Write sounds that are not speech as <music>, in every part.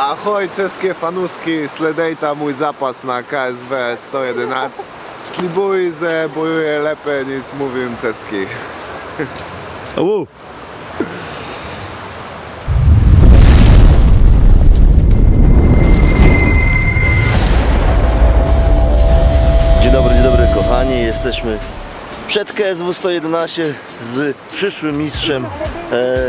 Ahoj, ceskie fanuski, sledejta mój zapas na KSW 111. Slibuj, że bojuję lepiej niż mówię ceski. <laughs> Uuu. Dzień dobry, dzień dobry kochani. Jesteśmy przed KSW 111 z przyszłym mistrzem e,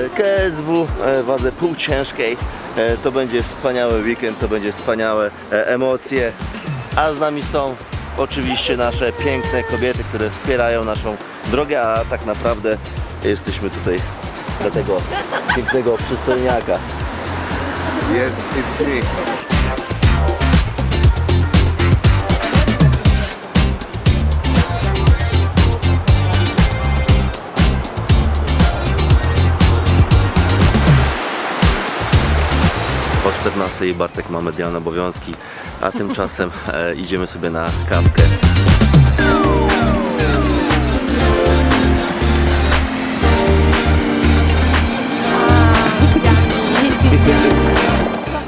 KSW e, wadze półciężkiej. E, to będzie wspaniały weekend, to będzie wspaniałe emocje. A z nami są oczywiście nasze piękne kobiety, które wspierają naszą drogę, a tak naprawdę jesteśmy tutaj dla tego pięknego przystojniaka. Yes, it's me. 14 Bartek ma medialne obowiązki, a tymczasem <laughs> e, idziemy sobie na kawkę. <laughs>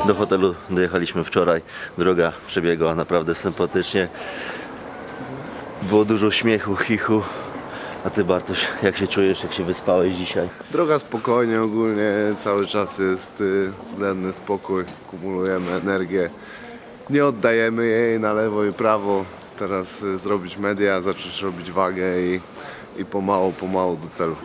Do hotelu dojechaliśmy wczoraj. Droga przebiegła naprawdę sympatycznie. Było dużo śmiechu, chichu. A ty Bartoś, jak się czujesz, jak się wyspałeś dzisiaj? Droga spokojnie ogólnie, cały czas jest y, względny spokój, kumulujemy energię. Nie oddajemy jej na lewo i prawo. Teraz y, zrobić media, zacząć robić wagę i, i pomału, pomału do celu.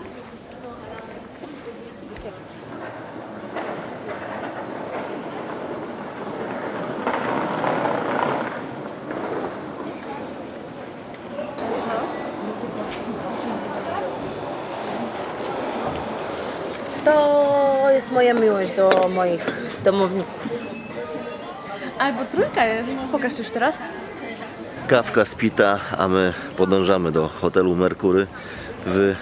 To jest moja miłość do moich domowników. Albo trójka jest. Pokaż już teraz. Kawka spita, a my podążamy do hotelu Merkury w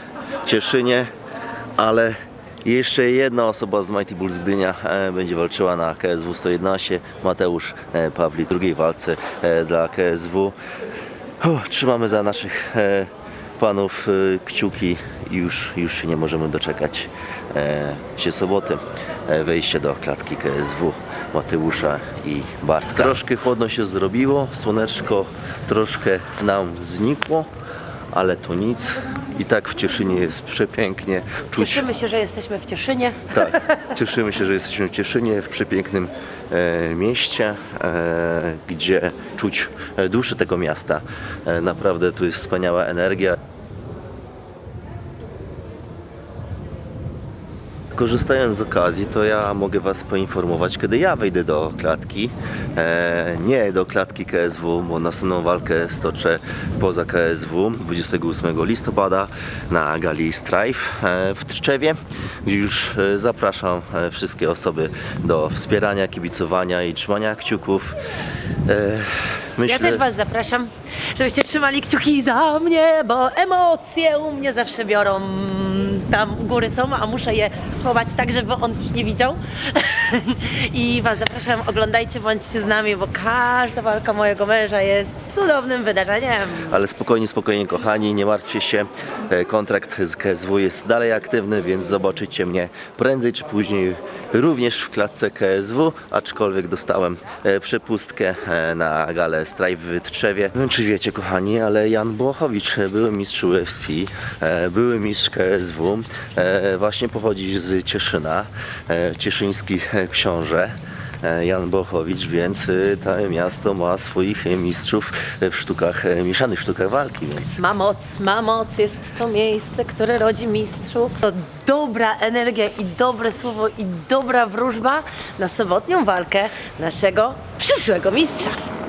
Cieszynie, ale jeszcze jedna osoba z Mighty Bulls Gdynia e, będzie walczyła na KSW 111, Mateusz e, Pawlik w drugiej walce e, dla KSW. Uff, trzymamy za naszych panów e, kciuki i już, już się nie możemy doczekać e, się soboty. E, wejście do klatki KSW Mateusza i Bartka. Troszkę chłodno się zrobiło, słoneczko troszkę nam znikło, ale to nic. I tak w Cieszynie jest przepięknie. Czuć Cieszymy się, że jesteśmy w Cieszynie. tak, cieszymy się, że jesteśmy w Cieszynie, w przepięknym e, mieście, e, gdzie czuć duszę tego miasta. E, naprawdę tu jest wspaniała energia. Korzystając z okazji, to ja mogę Was poinformować, kiedy ja wejdę do klatki. E, nie do klatki KSW, bo następną walkę stoczę poza KSW 28 listopada na gali Strife e, w Tczewie, gdzie już e, zapraszam e, wszystkie osoby do wspierania, kibicowania i trzymania kciuków. E, myślę, Ja też Was zapraszam, żebyście trzymali kciuki za mnie, bo emocje u mnie zawsze biorą. Tam u góry są, a muszę je chować tak, żeby on ich nie widział. <laughs> I Was zapraszam, oglądajcie, bądźcie z nami, bo każda walka mojego męża jest cudownym wydarzeniem. Ale spokojnie, spokojnie kochani, nie martwcie się. E, Kontrakt z KSW jest dalej aktywny, więc zobaczycie mnie prędzej czy później również w klatce KSW, aczkolwiek dostałem e, przepustkę e, na galę Strive w Tczewie. Nie wiem czy wiecie kochani, ale Jan Błochowicz, były mistrz UFC, były mistrz KSW, e, właśnie pochodzi z Cieszyna, e, cieszyński książę. e, Jan Bochowicz, więc to miasto ma swoich mistrzów w sztukach, mieszanych sztukach walki, więc Ma moc, ma moc, jest to miejsce, które rodzi mistrzów. To dobra energia i dobre słowo i dobra wróżba na sobotnią walkę naszego przyszłego mistrza. <laughs>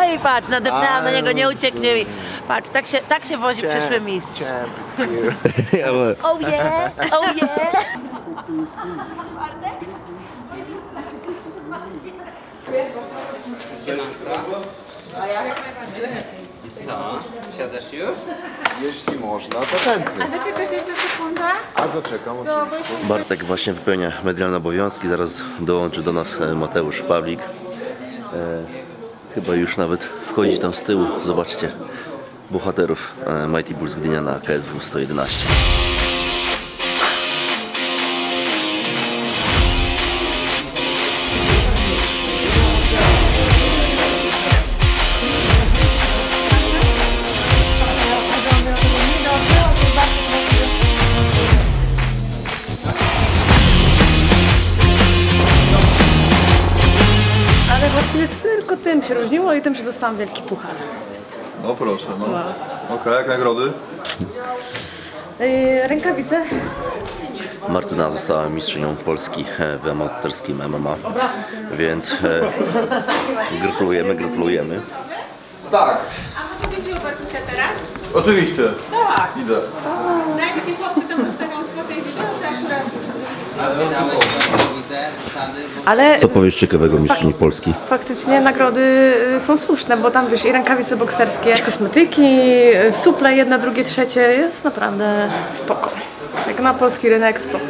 Oj, patrz, nadepnęłam na niego, nie ucieknie mi. Patrz, tak się, tak się wozi przyszły mistrz. Oh yeah, oh yeah. Co? Siadasz już? Jeśli można, to chętnie. Zaczekasz jeszcze sekundę? A zaczekam oczywiście. Bartek właśnie wypełnia medialne obowiązki, zaraz dołączy do nas e, Mateusz Pawlik. E, chyba już nawet wchodzi tam z tyłu, zobaczcie, bohaterów e, Mighty Bulls Gdynia na KSW 111. tym, że dostałam wielki puchar. No proszę, no. Okej, jak nagrody? Yy, rękawice. Martyna została mistrzynią Polski e, w amatorskim MMA, więc e, gratulujemy, gratulujemy. Tak. A mogę widzieć Bartusia teraz? Oczywiście. Tak. Idę. Tak, gdzie chłopcy tam swoje wideo, to akurat Wydałeś te zasady, bo Ale Co powiesz ciekawego mistrzyni Polski? faktycznie nagrody y, są słuszne, bo tam wiesz i rękawice bokserskie, jakieś kosmetyki, y, suple jedno, drugie, trzecie. Jest naprawdę spoko. Jak na polski rynek spoko.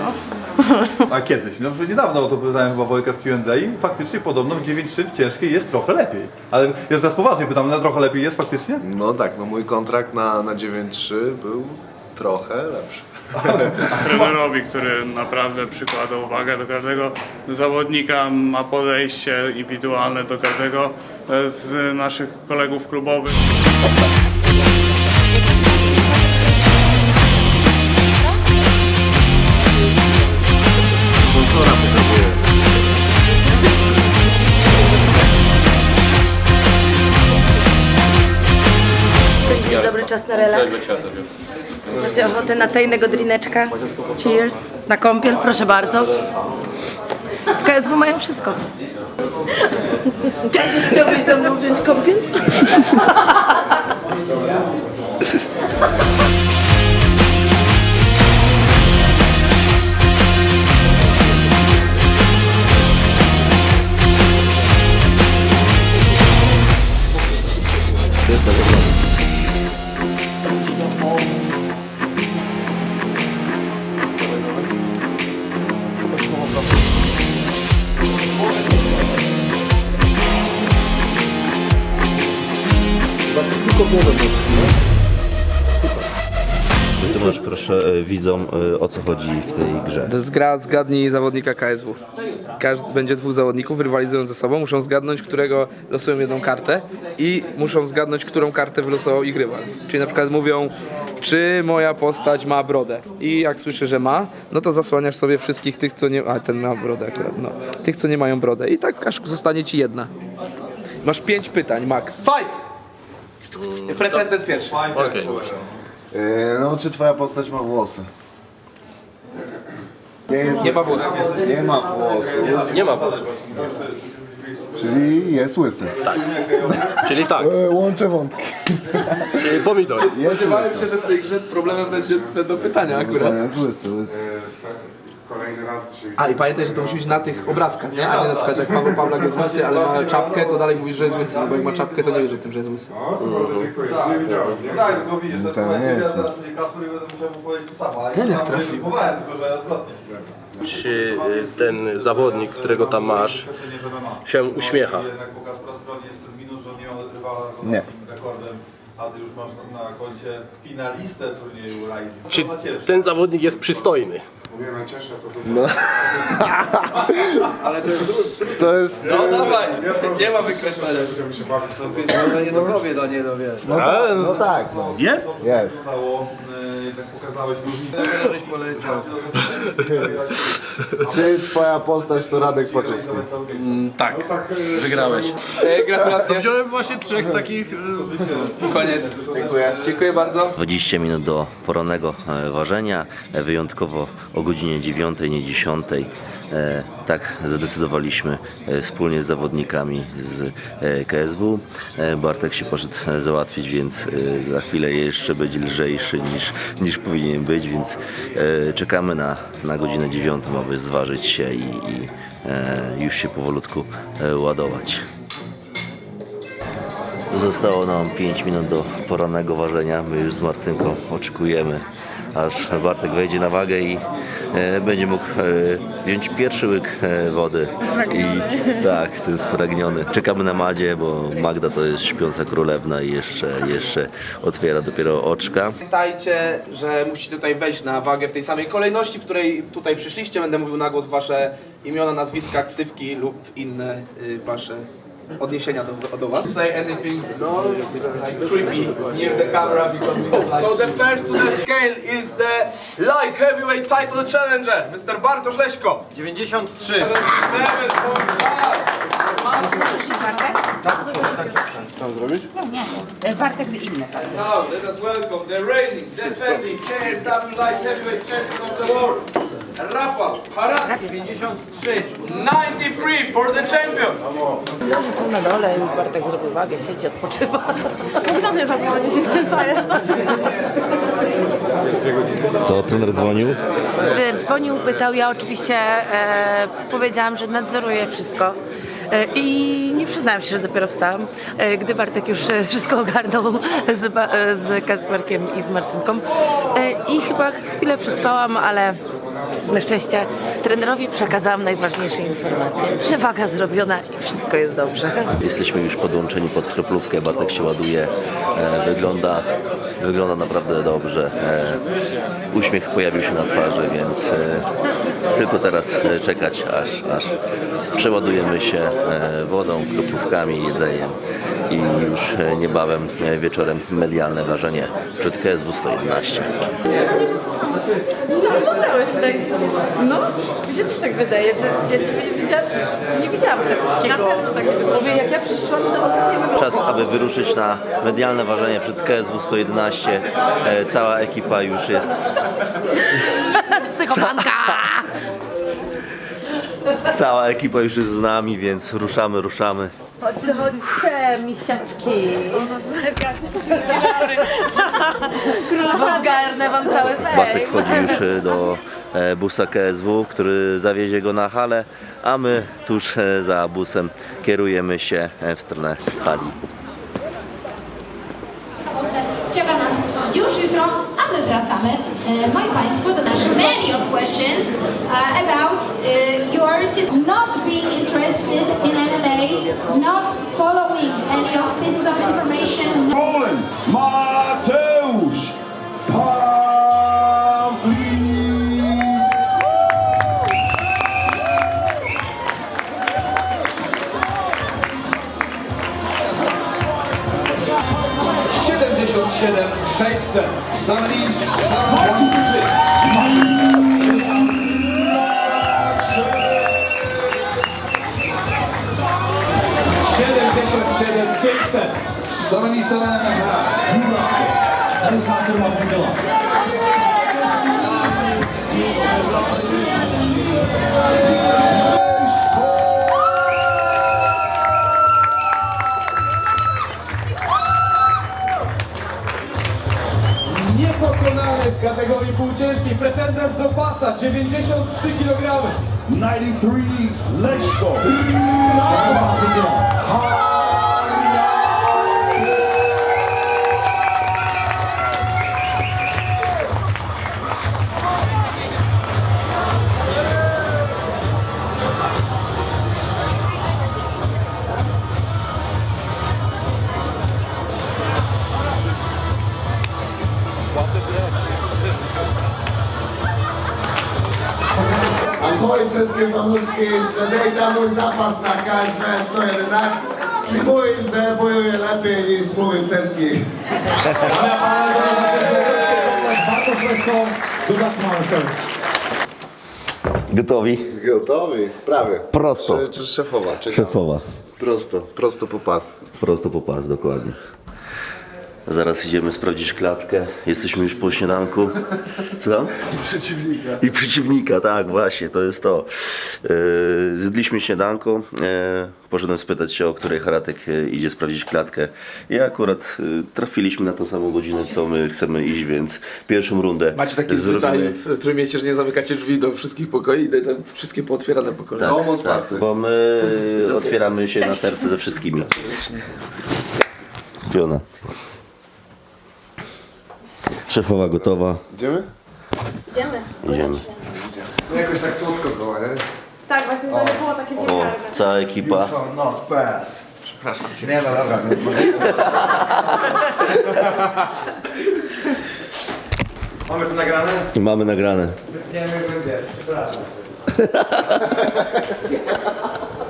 A kiedyś, no że niedawno o to pytałem chyba Wojka w Q&A i faktycznie podobno w 9.3 w ciężkiej jest trochę lepiej. Ale ja teraz poważnie pytam, na trochę lepiej jest faktycznie? No tak, no mój kontrakt na, na 9-3 był trochę lepszy. <laughs> trenerowi, który naprawdę przykłada uwagę do każdego zawodnika, ma podejście indywidualne do każdego e, z naszych kolegów klubowych. Dobry czas na relaks. Ochotę na tajnego drineczka? Cheers. Na kąpiel, proszę bardzo. W KSW mają wszystko. Też chciałbyś ze mną wziąć kąpiel? Wytłumacz proszę e, widzom e, o co chodzi w tej grze. To jest gra zgadnij zawodnika KSW. Każdy, będzie dwóch zawodników, rywalizują ze sobą, muszą zgadnąć, którego losują jedną kartę i muszą zgadnąć, którą kartę wylosował ich rywal. Czyli na przykład mówią, czy moja postać ma brodę. I jak słyszę, że ma, no to zasłaniasz sobie wszystkich tych, co nie... A, ten ma brodę akurat, no. Tych, co nie mają brodę. I tak aż zostanie ci jedna. Masz pięć pytań, max. Fight! Pretendent pierwszy. Yy, no, czy twoja postać ma włosy? Nie, jest Nie ma włosów. Nie ma włosów. Nie ma włosów. Czyli jest łysy. Czyli tak, Yy, łączę wątki. czyli pomidor. Jest Spodziewałem łysy. się, że w tej grze problemem będzie, będą pytania akurat. Jest łysy, łysy. A i pamiętaj, że to musi być na tych obrazkach, nie? A nie na przykład jak Paweł Pawlak jest łysy, ale ma czapkę, to dalej mówisz, że jest łysy, no bo jak ma czapkę, to nie wiesz o tym, że jest łysy. No tak, tylko widzisz, No to to jest nie jest teraz Kasper i będę musiał mu powiedzieć to samo. ale Ten jak sam trafił. tylko że odwrotnie. Czy ten zawodnik, którego tam masz, się uśmiecha? Jednak po Kaspra stronie jest ten minus, że nie Nie. a ty już masz na, na koncie finalistę turnieju Rising. Czy To ten zawodnik jest przystojny? <laughs> Ale to jest... To jest... No dawaj, nie ma wykreślenia. Nie do kobiet, a nie do wiesz. No, tak, no tak, no. Jest? Jest. Zostało, y, jednak pokazałeś różnicę. Żeś poleciał. <laughs> Czy twoja postać to Radek Paczewski? Tak, wygrałeś. E, gratulacje. Wziąłem właśnie trzech takich... Koniec. Dziękuję. Dziękuję bardzo. 20 minut do porannego e, ważenia, e, wyjątkowo o godzinie 9, nie 10. E, Tak zadecydowaliśmy e, wspólnie z zawodnikami z e, KSW. Bartek się poszedł załatwić, więc za chwilę jeszcze będzie lżejszy niż, niż powinien być, więc czekamy na, na godzinę 9, aby zważyć się i, i już się powolutku ładować. Zostało nam 5 minut do porannego ważenia. My już z Martynką oczekujemy, aż Bartek wejdzie na wagę i będzie mógł e, wziąć pierwszy łyk e, wody. I tak, to jest spragniony. Czekamy na Madzie, bo Magda to jest śpiąca królewna i jeszcze, jeszcze otwiera dopiero oczka. Pamiętajcie, że musicie tutaj wejść na wagę w tej samej kolejności, w której tutaj przyszliście. Będę mówił na głos wasze imiona, nazwiska, ksywki lub inne y, wasze odniesienia do, do was. Say anything creepy near the camera because So the first to the scale is the light heavyweight title challenger, Mr. Bartosz Leśko. 93. Bartek inny. Now let us welcome the reigning, defending KSW light heavyweight champion of the world, Rafał Harat. 53. 93 for the champion. Nogi są na dole, już Bartek zrobił wagę, siedzi, odpoczywa. <laughs> Do mnie zawołanie się co jest. Co, trener dzwonił? Dzwonił, pytał, ja oczywiście e, powiedziałam, że nadzoruję wszystko. E, I nie przyznałam się, że dopiero wstałam, e, gdy Bartek już e, wszystko ogarnął z, Ba- e, z Kacperkiem i z Martynką. E, I chyba chwilę przespałam, ale na szczęście trenerowi przekazałam najważniejsze informacje, że waga zrobiona i wszystko jest dobrze. Jesteśmy już podłączeni pod kroplówkę, Bartek się ładuje, e, wygląda, wygląda naprawdę dobrze. E, uśmiech pojawił się na twarzy, więc e, tylko teraz e, czekać, aż, aż przeładujemy się e, wodą, kroplówkami, jedzeniem i już e, niebawem e, wieczorem medialne ważenie przed KSW 111. Poznałeś tak. No, mi się też tak wydaje, że ja ciebie nie widziałam, nie widziałam takiego. Mówię, jak ja przyszłam, to nie było. Czas, aby wyruszyć na medialne ważenie przed KSW 111. E, cała ekipa już jest <laughs> Psychopanka! <laughs> <laughs> Cała ekipa już jest z nami, więc ruszamy, ruszamy. Chodźcie, chodźcie, misiaczki. Królowa zgarnę wam cały Bartek wchodzi już e, do e, busa KSW, który zawiezie go na halę, a my tuż e, za busem kierujemy się e, w stronę hali. Czeka nas już jutro, a my wracamy, e, moi Państwo, do naszych many of questions uh, about uh, your attitude. not being interested in MMA, not following any of pieces of information, Poland, Mateusz Pawlik. Siedemdziesiąt siedem sześćset. Zalisz Niepokonany w kategorii półciężkiej pretendent do pasa 93 kg. 93 Leszko. Ahoj české fanoušky, dejte můj zápas na KSV 111. Slibuji, že bojuję lepiej niż Leszko, dodatkowo Gotowi? Gotowi? Prawie. Prosto. Czy, czy szefowa? Czy Szefowa. Prosto, prosto po pas. Prosto po pas, dokładnie. Zaraz idziemy sprawdzić klatkę. Jesteśmy już po śniadanku. Słucham? Przeciwnika. I przeciwnika, tak, właśnie, to jest to. Yy, zjedliśmy śniadanko. Yy, poszedłem spytać się, o której Haratek yy, idzie sprawdzić klatkę. I akurat yy, trafiliśmy na tą samą godzinę, co my chcemy iść, więc pierwszą rundę Macie taki zrobimy. zwyczaj, w którym wiecie, że nie zamykacie drzwi do wszystkich pokoi i te wszystkie pootwierane po kolei. Dom otwarty. Bo my <laughs> otwieramy się na serce ze wszystkimi. Piona. Szefowa gotowa. Idziemy? Idziemy. Idziemy. Jakoś tak słodko koło, nie? Tak, właśnie to nie było takie O, wulgarne. cała ekipa. No, pass. Przepraszam cię. Nie, no dobra. <laughs> Mamy to nagrane? Mamy nagrane. Wytniemy będzie. Przepraszam. <laughs>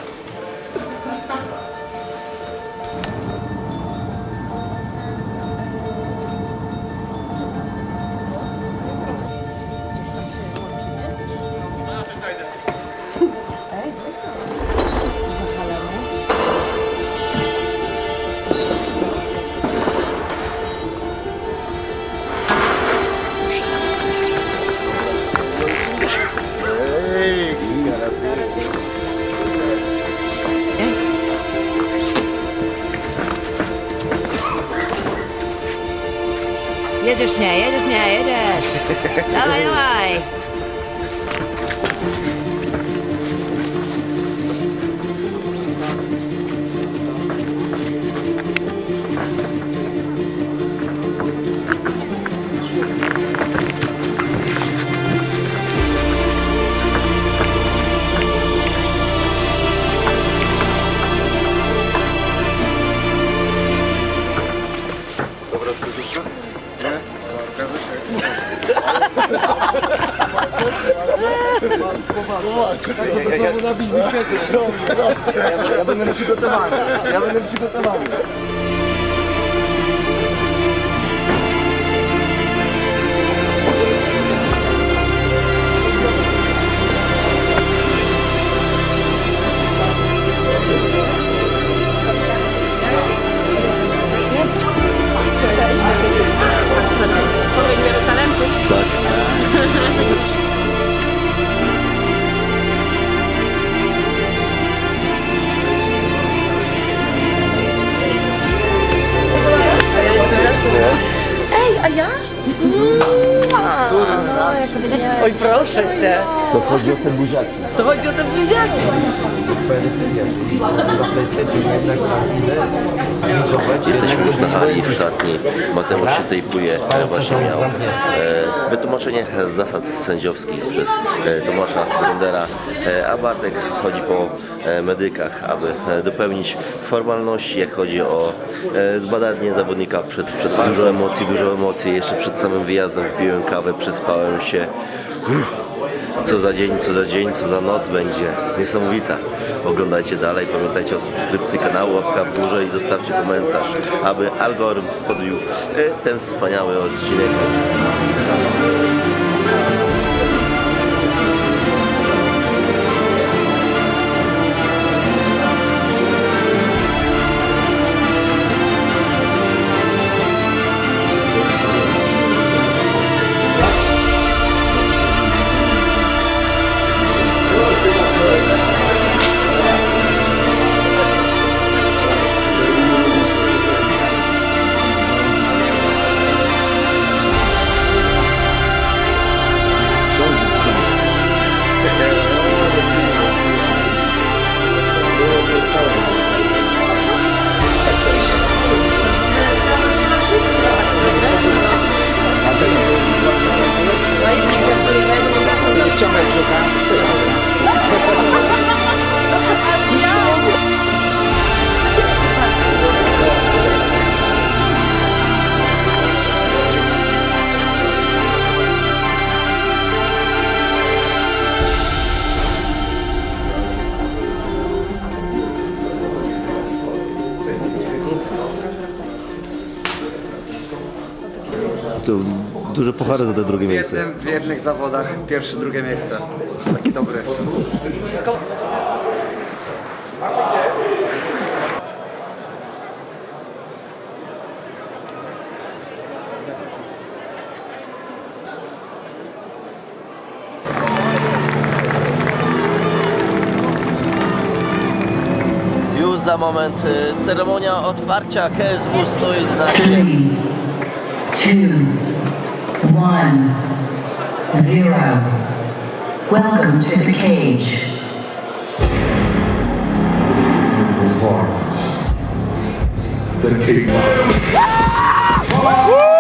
Minhas, minhas. Lá vai, vai. Jedziesz mnie, jedziesz mnie, jedziesz. Dawaj, dawaj. Ej, To chodzi o te buziaki. To chodzi o te buziaki. Jesteśmy już na hali w szatni. Mateusz się tejpuje, właśnie miał e, wytłumaczenie zasad sędziowskich przez e, Tomasza Grondera, e, a Bartek chodzi po e, medykach, aby e, dopełnić formalności, jak chodzi o e, zbadanie zawodnika przed, przed dużo emocji, dużo emocji. Jeszcze przed samym wyjazdem piłem kawę, przespałem się. Uff. Co za dzień, co za dzień, co za noc będzie. Niesamowita. Oglądajcie dalej, pamiętajcie o subskrypcji kanału, łapka w górze i zostawcie komentarz, aby algorytm podbił e, ten wspaniały odcinek. Puchary za te drugie W, miejsce. jednym, w jednych zawodach pierwsze, drugie miejsce. Taki dobry jestem. Już za moment e, ceremonia otwarcia KSW 111. Three, two, one, zero. Welcome to the cage. Those arms. Dedicate <laughs>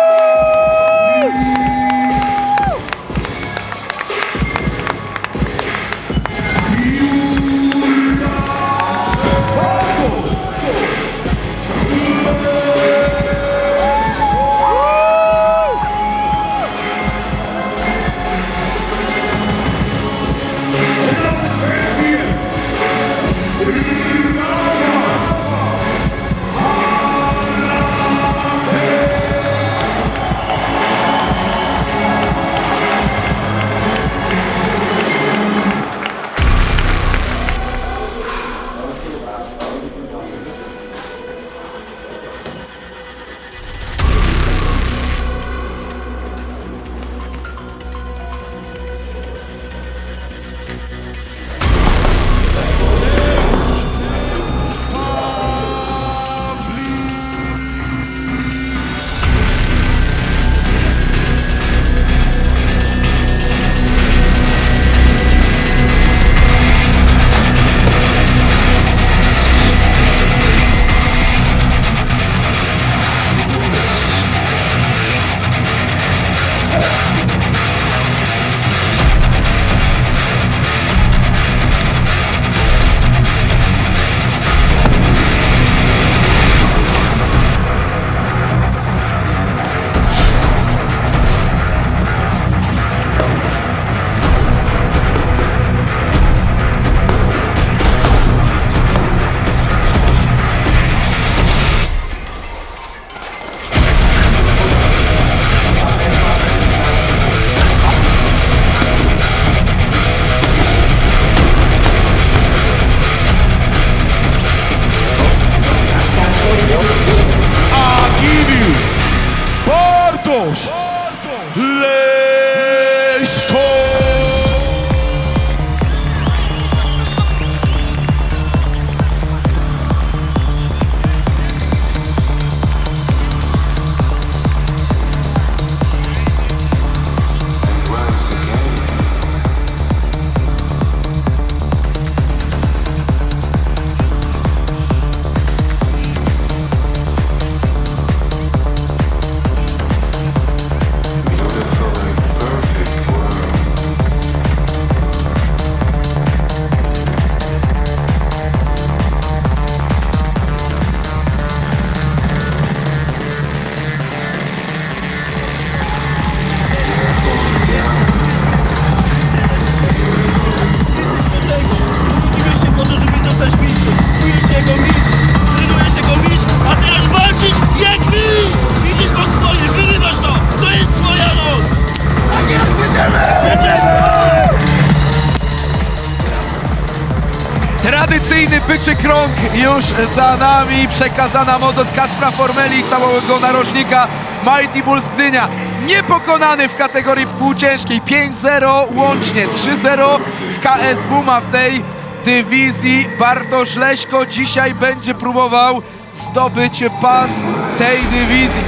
już za nami, przekazana moc od Kacpra Formeli i całego narożnika Mighty Bulls Gdynia. Niepokonany w kategorii półciężkiej, 5-0 łącznie, 3-0 w KSW ma w tej dywizji. Bartosz Leśko dzisiaj będzie próbował zdobyć pas tej dywizji.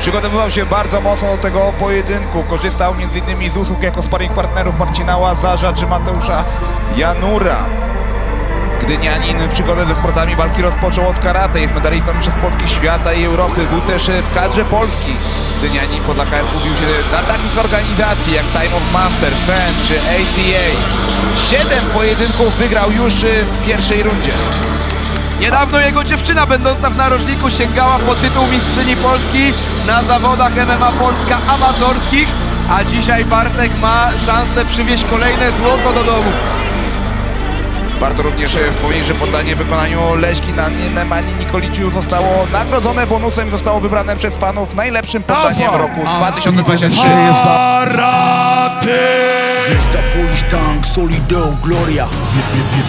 Przygotowywał się bardzo mocno do tego pojedynku. Korzystał m.in. z usług jako sparring partnerów Marcina Łazarza czy Mateusza Janura. Gdynianin przygodę ze sportami walki rozpoczął od karate. Jest medalistą Mistrzostw Polski Świata i Europy. Był też w kadrze Polski. Gdynianin poza KS mówił się na takich organizacji jak Time of Master, FEN czy ACA. Siedem pojedynków wygrał już w pierwszej rundzie. Niedawno jego dziewczyna będąca w narożniku sięgała po tytuł mistrzyni Polski na zawodach MMA Polska amatorskich, a dzisiaj Bartek ma szansę przywieźć kolejne złoto do domu. Warto również e, wspomnieć, że poddanie wykonaniu Leśki na Nemani Nikoliciu zostało nagrodzone bonusem. I zostało wybrane przez fanów najlepszym poddaniem roku 2023. Wjeżdża Polish Tank, Solideo Gloria.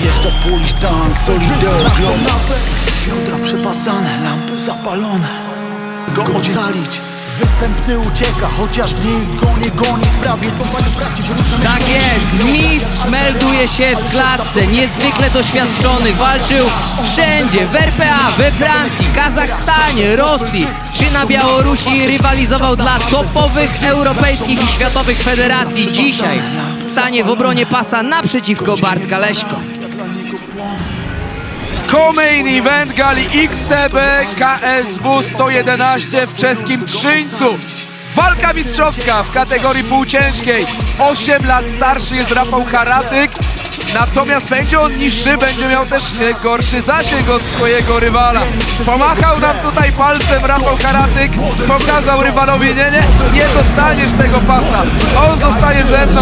Wjeżdża Polish Tank, Solideo Gloria. Przepasane, lampy zapalone. Go ocalić Występny ucieka, chociaż nie goni. Prawie to braci Tak jest, mistrz melduje się w klatce, niezwykle doświadczony, walczył wszędzie, w RPA, we Francji, Kazachstanie, Rosji czy na Białorusi. Rywalizował dla topowych europejskich i światowych federacji. Dzisiaj stanie w obronie pasa naprzeciwko Bartka Leśko. Co-main event gali XTB KSW 111 w czeskim Trzyńcu. Walka mistrzowska w kategorii półciężkiej. 8 lat starszy jest Rafał Haratyk. Natomiast będzie on niższy, będzie miał też e, gorszy zasięg od swojego rywala. Pomachał nam tutaj palcem Rafał Haratyk, pokazał rywalowi, nie, nie, nie dostaniesz tego pasa. On zostaje ze mną.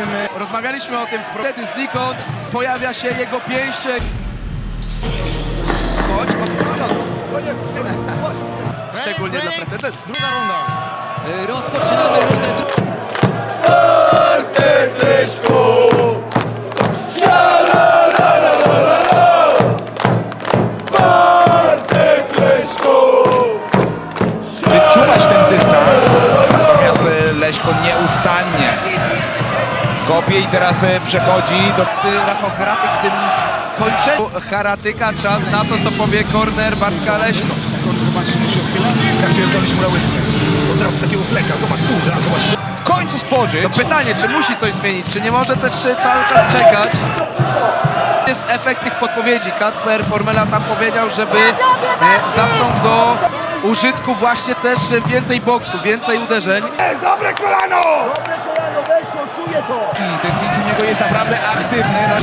E, Rozmawialiśmy o tym wtedy znikąd pojawia się jego pięściek. Choć obiecujący. Szczególnie dla pretendentów. Druga runda. Rozpoczynamy rundę drugą. Kopie i teraz e, przechodzi do... Rafał Haratyk w tym kończeniu Haratyka czas na to, co powie korner Bartka Leśko. W końcu stworzyć. To pytanie, czy musi coś zmienić, czy nie może też e, cały czas czekać? Jest efekt tych podpowiedzi. Kacper Formela tam powiedział, żeby e, zaprząg do użytku właśnie też więcej boksu, więcej uderzeń. Dobre kolano! I ten pięć u niego jest naprawdę aktywny. No.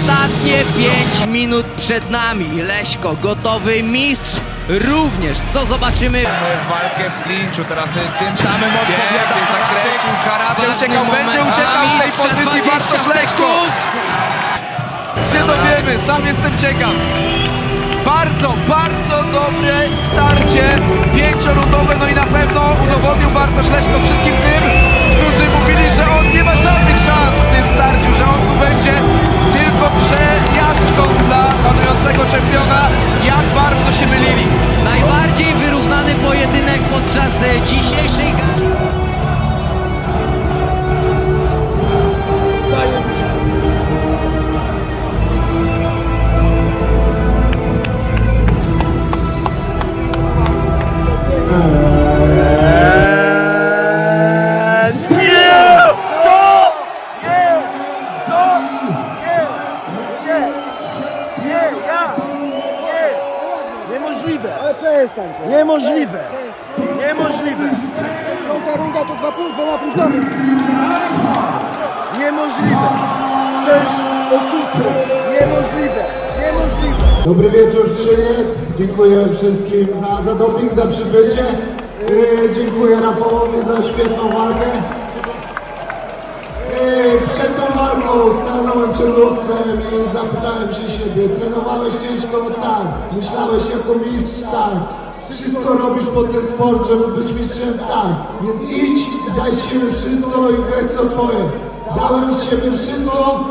Ostatnie 5 minut przed nami. Leśko, gotowy mistrz. Również, co zobaczymy? Walkę w klinczu, teraz tym samym odpowiada zakręcił Haratyk, Ważny uciekał, będzie uciekał z tej pozycji 20 Bartosz Leśko. się dowiemy, sam jestem ciekaw. Bardzo, bardzo dobre starcie, pięciorundowe, no i na pewno udowodnił Bartosz Leszko wszystkim tym, którzy mówili, że on nie ma żadnych szans w tym starciu, że on tu będzie tylko przejażdżką dla panującego czempiona, jak bardzo się mylili. Najbardziej wyrównany pojedynek podczas dzisiejszej gali. Przestań! Niemożliwe! Niemożliwe! Piąta runda to dwa punkty, dwoma punktami! Niemożliwe! To jest oszustwo! Niemożliwe! Niemożliwe! Dobry wieczór Trzyniec. Dziękuję wszystkim za, za doping, za przybycie. Yy, dziękuję Rafałowi za świetną walkę. Yy, przed tą walką stanąłem przed lustrem i zapytałem się siebie, trenowałeś ciężko? Tak. Myślałeś jako mistrz? Tak. Wszystko robisz pod ten sport, żeby być mistrzem? Tak. Więc idź i daj z siebie wszystko i weź co twoje. Dałem z siebie wszystko,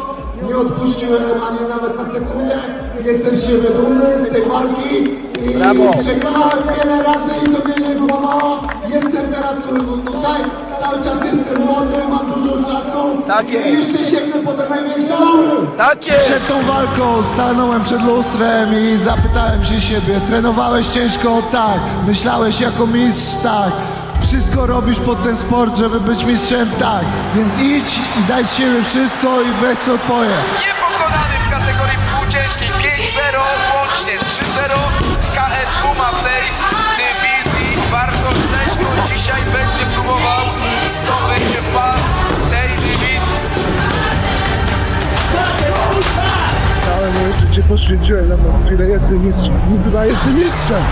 nie odpuściłem ani nawet na sekundę. Jestem z siebie dumny, z tej walki. I Brawo. przegrałem wiele razy i to mnie nie złamało. Jestem teraz tu, tutaj, cały czas jestem młody, mam dużo czasu. Tak jest. I jeszcze sięgnę po te największe laury. Tak jest. Przed tą walką stanąłem przed lustrem i zapytałem się siebie, trenowałeś ciężko? Tak. Myślałeś jako mistrz? Tak. Wszystko robisz pod ten sport, żeby być mistrzem? Tak. Więc idź i daj z siebie wszystko i weź co twoje. Niepokonany w kategorii półciężkiej 5-0, łącznie 3-0 w KSW ma w tej dywizji. Bartosz Leśko dzisiaj będzie próbował zdobyć pas tej dywizji. Całe moje życie poświęciłem na to, ile jestem mistrzem. Nigdy jestem mistrzem.